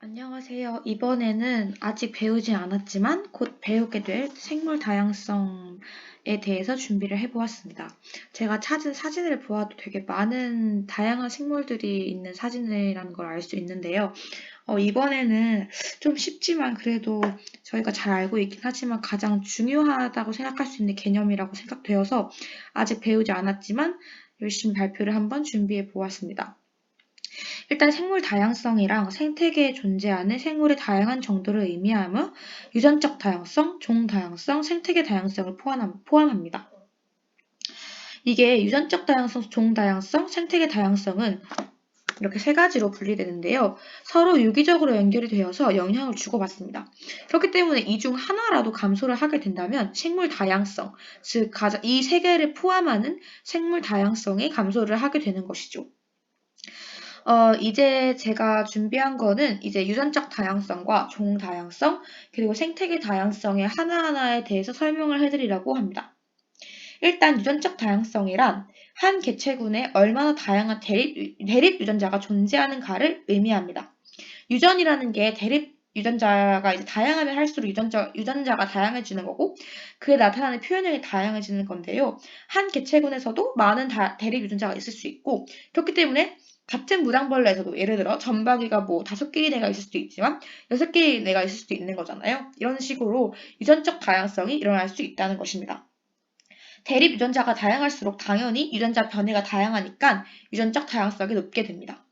안녕하세요. 이번에는 아직 배우진 않았지만 곧 배우게 될 생물 다양성에 대해서 준비를 해보았습니다. 제가 찾은 사진을 보아도 되게 많은 다양한 생물들이 있는 사진이라는 걸 알 수 있는데요. 어, 이번에는 좀 쉽지만 그래도 저희가 잘 알고 있긴 하지만 가장 중요하다고 생각할 수 있는 개념이라고 생각되어서 아직 배우지 않았지만 열심히 발표를 한번 준비해 보았습니다. 일단 생물 다양성이랑 생태계에 존재하는 생물의 다양한 정도를 의미하며 유전적 다양성, 종 다양성, 생태계 다양성을 포함합니다. 이게 유전적 다양성, 종 다양성, 생태계 다양성은 이렇게 세 가지로 분리되는데요. 서로 유기적으로 연결이 되어서 영향을 주고받습니다. 그렇기 때문에 이 중 하나라도 감소를 하게 된다면 생물 다양성, 즉 이 세 개를 포함하는 생물 다양성이 감소를 하게 되는 것이죠. 어, 이제 제가 준비한 거는 이제 유전적 다양성과 종 다양성, 그리고 생태계 다양성의 하나하나에 대해서 설명을 해드리려고 합니다. 일단 유전적 다양성이란 한 개체군에 얼마나 다양한 대립, 대립 유전자가 존재하는가를 의미합니다. 유전이라는 게 대립 유전자가 이제 다양하면 할수록 유전자, 유전자가 다양해지는 거고 그에 나타나는 표현형이 다양해지는 건데요. 한 개체군에서도 많은 다, 대립 유전자가 있을 수 있고 그렇기 때문에 같은 무당벌레에서도 예를 들어 점박이가 뭐 다섯 개의 내가 있을 수도 있지만 여섯 개의 내가 있을 수도 있는 거잖아요. 이런 식으로 유전적 다양성이 일어날 수 있다는 것입니다. 대립 유전자가 다양할수록 당연히 유전자 변이가 다양하니까 유전적 다양성이 높게 됩니다.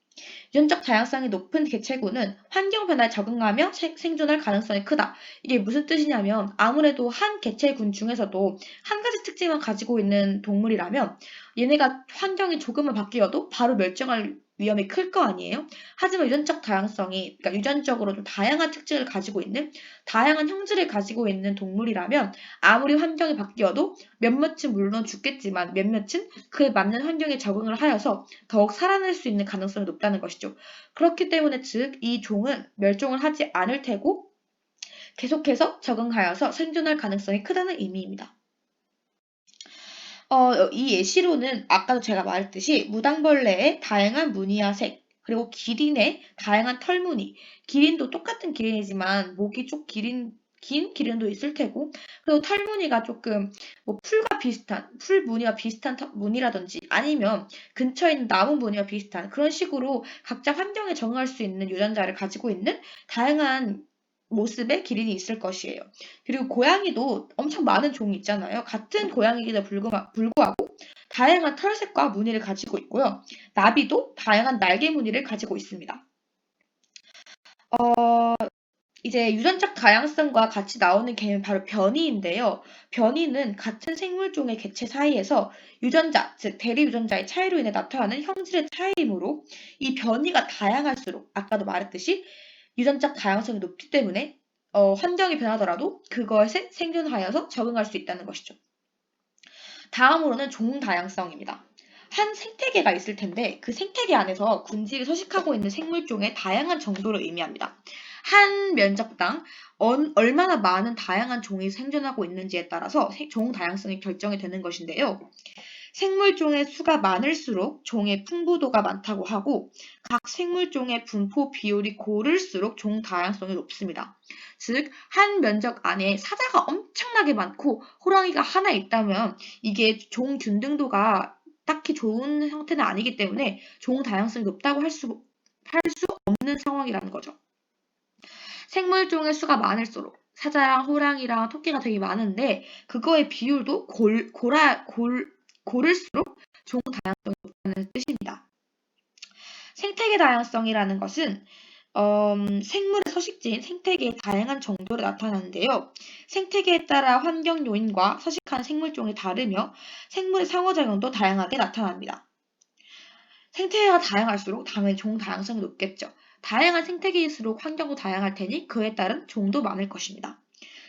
유전적 다양성이 높은 개체군은 환경 변화에 적응하며 생존할 가능성이 크다. 이게 무슨 뜻이냐면 아무래도 한 개체군 중에서도 한 가지 특징만 가지고 있는 동물이라면 얘네가 환경이 조금만 바뀌어도 바로 멸종할 위험이 클 거 아니에요? 하지만 유전적 다양성이, 그러니까 유전적으로 좀 다양한 특징을 가지고 있는, 다양한 형질을 가지고 있는 동물이라면 아무리 환경이 바뀌어도 몇몇은 물론 죽겠지만 몇몇은 그에 맞는 환경에 적응을 하여서 더욱 살아날 수 있는 가능성이 높다는 것이죠. 그렇기 때문에 즉 이 종은 멸종을 하지 않을 테고 계속해서 적응하여서 생존할 가능성이 크다는 의미입니다. 어, 이 예시로는 아까도 제가 말했듯이 무당벌레의 다양한 무늬와 색, 그리고 기린의 다양한 털무늬. 기린도 똑같은 기린이지만 목이 좀 기린 긴 기린도 있을 테고 그리고 털무늬가 조금 뭐 풀과 비슷한 풀 무늬와 비슷한 무늬라든지 아니면 근처에 있는 나무 무늬와 비슷한 그런 식으로 각자 환경에 적응할 수 있는 유전자를 가지고 있는 다양한 모습의 기린이 있을 것이에요. 그리고 고양이도 엄청 많은 종이 있잖아요. 같은 고양이에도 불구하고 다양한 털색과 무늬를 가지고 있고요. 나비도 다양한 날개 무늬를 가지고 있습니다. 어, 이제 유전적 다양성과 같이 나오는 개념이 바로 변이인데요. 변이는 같은 생물종의 개체 사이에서 유전자, 즉 대리 유전자의 차이로 인해 나타나는 형질의 차이이므로 이 변이가 다양할수록 아까도 말했듯이 유전적 다양성이 높기 때문에 어, 환경이 변하더라도 그것에 생존하여서 적응할 수 있다는 것이죠. 다음으로는 종 다양성입니다. 한 생태계가 있을 텐데 그 생태계 안에서 군집이 서식하고 있는 생물종의 다양한 정도를 의미합니다. 한 면적당 얼마나 많은 다양한 종이 생존하고 있는지에 따라서 종 다양성이 결정이 되는 것인데요. 생물종의 수가 많을수록 종의 풍부도가 많다고 하고 각 생물종의 분포 비율이 고를수록 종 다양성이 높습니다. 즉, 한 면적 안에 사자가 엄청나게 많고 호랑이가 하나 있다면 이게 종 균등도가 딱히 좋은 형태는 아니기 때문에 종 다양성이 높다고 할 수, 할 수 없는 상황이라는 거죠. 생물종의 수가 많을수록 사자랑 호랑이랑 토끼가 되게 많은데 그거의 비율도 골, 고라, 골, 고를수록 종 다양성이 높다는 뜻입니다. 생태계 다양성이라는 것은 음, 생물의 서식지인 생태계의 다양한 정도를 나타나는데요. 생태계에 따라 환경 요인과 서식한 생물종이 다르며 생물의 상호작용도 다양하게 나타납니다. 생태계가 다양할수록 당연히 종 다양성이 높겠죠. 다양한 생태계일수록 환경도 다양할 테니 그에 따른 종도 많을 것입니다.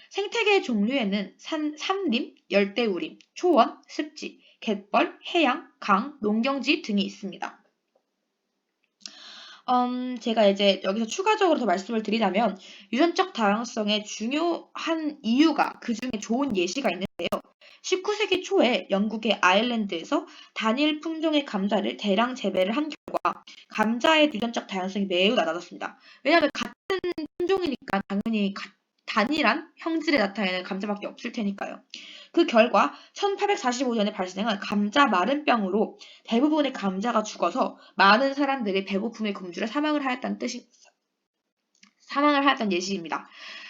생태계의 종류에는 산, 삼림, 열대우림, 초원, 습지, 갯벌, 해양, 강, 농경지 등이 있습니다. 음, 제가 이제 여기서 추가적으로 더 말씀을 드리자면 유전적 다양성의 중요한 이유가 그 중에 좋은 예시가 있는데요. 19세기 초에 영국의 아일랜드에서 단일 품종의 감자를 대량 재배를 한 결과 감자의 유전적 다양성이 매우 낮아졌습니다. 왜냐하면 같은 품종이니까 당연히 가- 단일한 형질에 나타내는 감자밖에 없을 테니까요. 그 결과 1845년에 발생한 감자 마른병으로 대부분의 감자가 죽어서 많은 사람들이 배고픔에 굶주려 사망을 하였다는 뜻이 사망을 하였다는 예시입니다.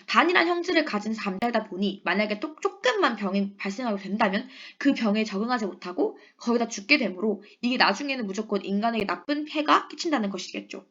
단일한 형질을 가진 감자다 보니 만약에 또 조금만 병이 발생하게 된다면 그 병에 적응하지 못하고 거의 다 죽게 되므로 이게 나중에는 무조건 인간에게 나쁜 해가 끼친다는 것이겠죠.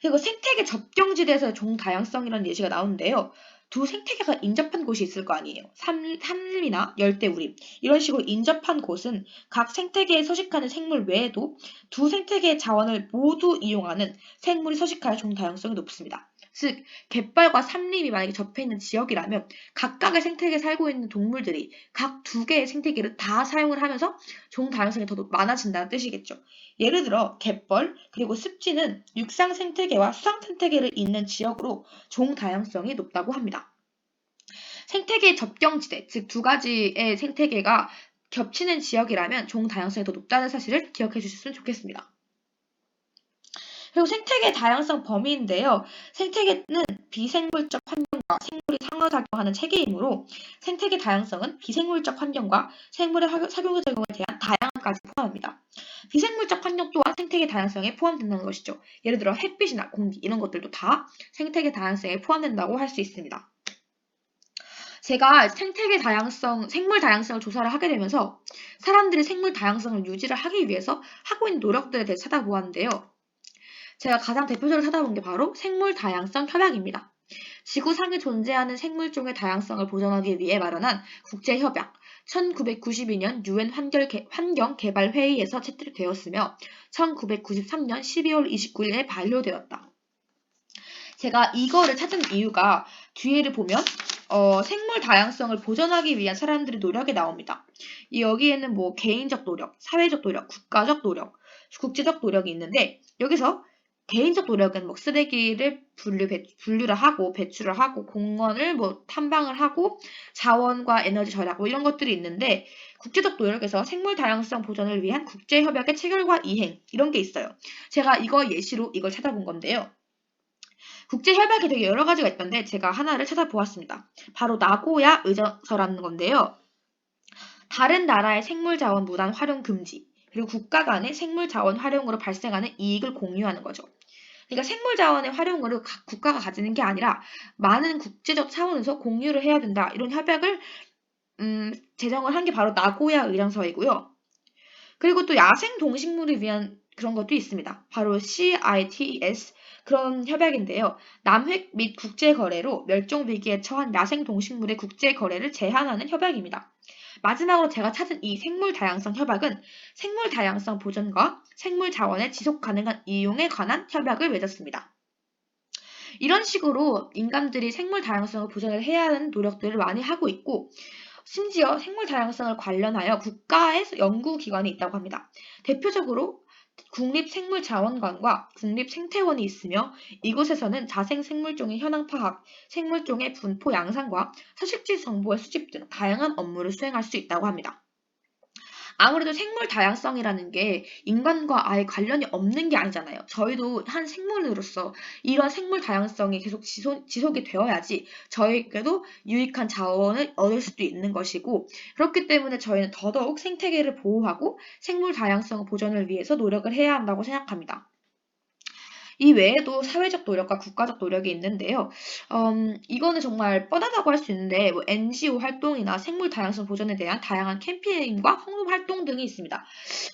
그리고 생태계 접경지대에서의 종 다양성이라는 예시가 나오는데요. 두 생태계가 인접한 곳이 있을 거 아니에요. 삼, 산림이나 열대우림 이런 식으로 인접한 곳은 각 생태계에 서식하는 생물 외에도 두 생태계의 자원을 모두 이용하는 생물이 서식하여 종 다양성이 높습니다. 즉 갯벌과 산림이 만약에 접해 있는 지역이라면 각각의 생태계에 살고 있는 동물들이 각 두 개의 생태계를 다 사용을 하면서 종 다양성이 더 많아진다는 뜻이겠죠. 예를 들어 갯벌 그리고 습지는 육상 생태계와 수상 생태계를 잇는 지역으로 종 다양성이 높다고 합니다. 생태계 접경지대, 즉 두 가지의 생태계가 겹치는 지역이라면 종 다양성이 더 높다는 사실을 기억해 주셨으면 좋겠습니다. 그리고 생태계 다양성 범위인데요. 생태계는 비생물적 환경과 생물이 상호작용하는 체계이므로 생태계 다양성은 비생물적 환경과 생물의 상호작용에 대한 다양함까지 포함합니다. 비생물적 환경 또한 생태계 다양성에 포함된다는 것이죠. 예를 들어 햇빛이나 공기 이런 것들도 다 생태계 다양성에 포함된다고 할 수 있습니다. 제가 생태계 다양성, 생물 다양성을 조사를 하게 되면서 사람들이 생물 다양성을 유지를 하기 위해서 하고 있는 노력들에 대해 찾아보았는데요. 제가 가장 대표적으로 찾아본 게 바로 생물 다양성 협약입니다. 지구상에 존재하는 생물종의 다양성을 보존하기 위해 마련한 국제협약, 1992년 유엔 환경개발회의에서 채택되었으며 1993년 12월 29일에 반려되었다. 제가 이거를 찾은 이유가 뒤에를 보면 어, 생물 다양성을 보존하기 위한 사람들의 노력이 나옵니다. 여기에는 뭐 개인적 노력, 사회적 노력, 국가적 노력, 국제적 노력이 있는데 여기서 개인적 노력은 뭐 쓰레기를 분류, 배, 분류를 하고 배출을 하고 공원을 뭐 탐방을 하고 자원과 에너지 절약 뭐 이런 것들이 있는데 국제적 노력에서 생물 다양성 보존을 위한 국제 협약의 체결과 이행 이런 게 있어요. 제가 이거 예시로 이걸 찾아본 건데요. 국제 협약이 되게 여러 가지가 있던데 제가 하나를 찾아보았습니다. 바로 나고야 의정서라는 건데요. 다른 나라의 생물 자원 무단 활용 금지 그리고 국가 간의 생물 자원 활용으로 발생하는 이익을 공유하는 거죠. 그러니까 생물 자원의 활용으로 각 국가가 가지는 게 아니라 많은 국제적 차원에서 공유를 해야 된다. 이런 협약을 음, 제정을 한 게 바로 나고야 의장서이고요. 그리고 또 야생 동식물을 위한 그런 것도 있습니다. 바로 CITES 그런 협약인데요. 남획 및 국제 거래로 멸종 위기에 처한 야생 동식물의 국제 거래를 제한하는 협약입니다. 마지막으로 제가 찾은 이 생물 다양성 협약은 생물 다양성 보존과 생물 자원의 지속 가능한 이용에 관한 협약을 맺었습니다. 이런 식으로 인간들이 생물 다양성을 보존을 해야 하는 노력들을 많이 하고 있고 심지어 생물 다양성을 관련하여 국가의 연구기관이 있다고 합니다. 대표적으로 국립생물자원관과 국립생태원이 있으며 이곳에서는 자생생물종의 현황 파악, 생물종의 분포 양상과 서식지 정보의 수집 등 다양한 업무를 수행할 수 있다고 합니다. 아무래도 생물 다양성이라는 게 인간과 아예 관련이 없는 게 아니잖아요. 저희도 한 생물으로서 이런 생물 다양성이 계속 지속, 지속이 되어야지 저희에게도 유익한 자원을 얻을 수도 있는 것이고 그렇기 때문에 저희는 더더욱 생태계를 보호하고 생물 다양성 보존을 위해서 노력을 해야 한다고 생각합니다. 이 외에도 사회적 노력과 국가적 노력이 있는데요. 음, 이거는 정말 뻔하다고 할 수 있는데 뭐 NGO 활동이나 생물 다양성 보존에 대한 다양한 캠페인과 홍보 활동 등이 있습니다.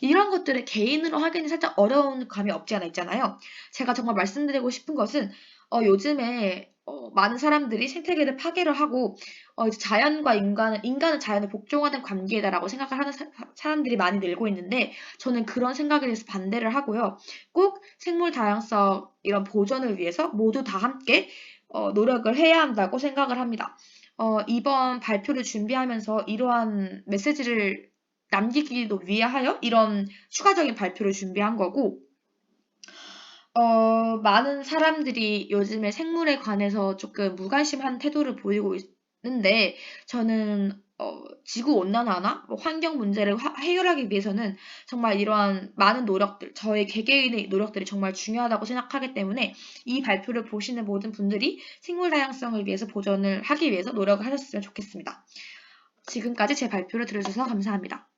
이런 것들을 개인으로 하기는 살짝 어려운 감이 없지 않아 있잖아요. 제가 정말 말씀드리고 싶은 것은 어, 요즘에 어, 많은 사람들이 생태계를 파괴를 하고 어, 자연과 인간은 인간은 자연을 복종하는 관계다라고 생각을 하는 사, 람들이 많이 늘고 있는데 저는 그런 생각에 대해서 반대를 하고요. 꼭 생물 다양성 이런 보존을 위해서 모두 다 함께 어, 노력을 해야 한다고 생각을 합니다. 어, 이번 발표를 준비하면서 이러한 메시지를 남기기도 위하여 이런 추가적인 발표를 준비한 거고 어, 많은 사람들이 요즘에 생물에 관해서 조금 무관심한 태도를 보이고 있는데 저는 어, 지구 온난화나 뭐 환경 문제를 화- 해결하기 위해서는 정말 이러한 많은 노력들, 저의 개개인의 노력들이 정말 중요하다고 생각하기 때문에 이 발표를 보시는 모든 분들이 생물 다양성을 위해서 보전을 하기 위해서 노력을 하셨으면 좋겠습니다. 지금까지 제 발표를 들어주셔서 감사합니다.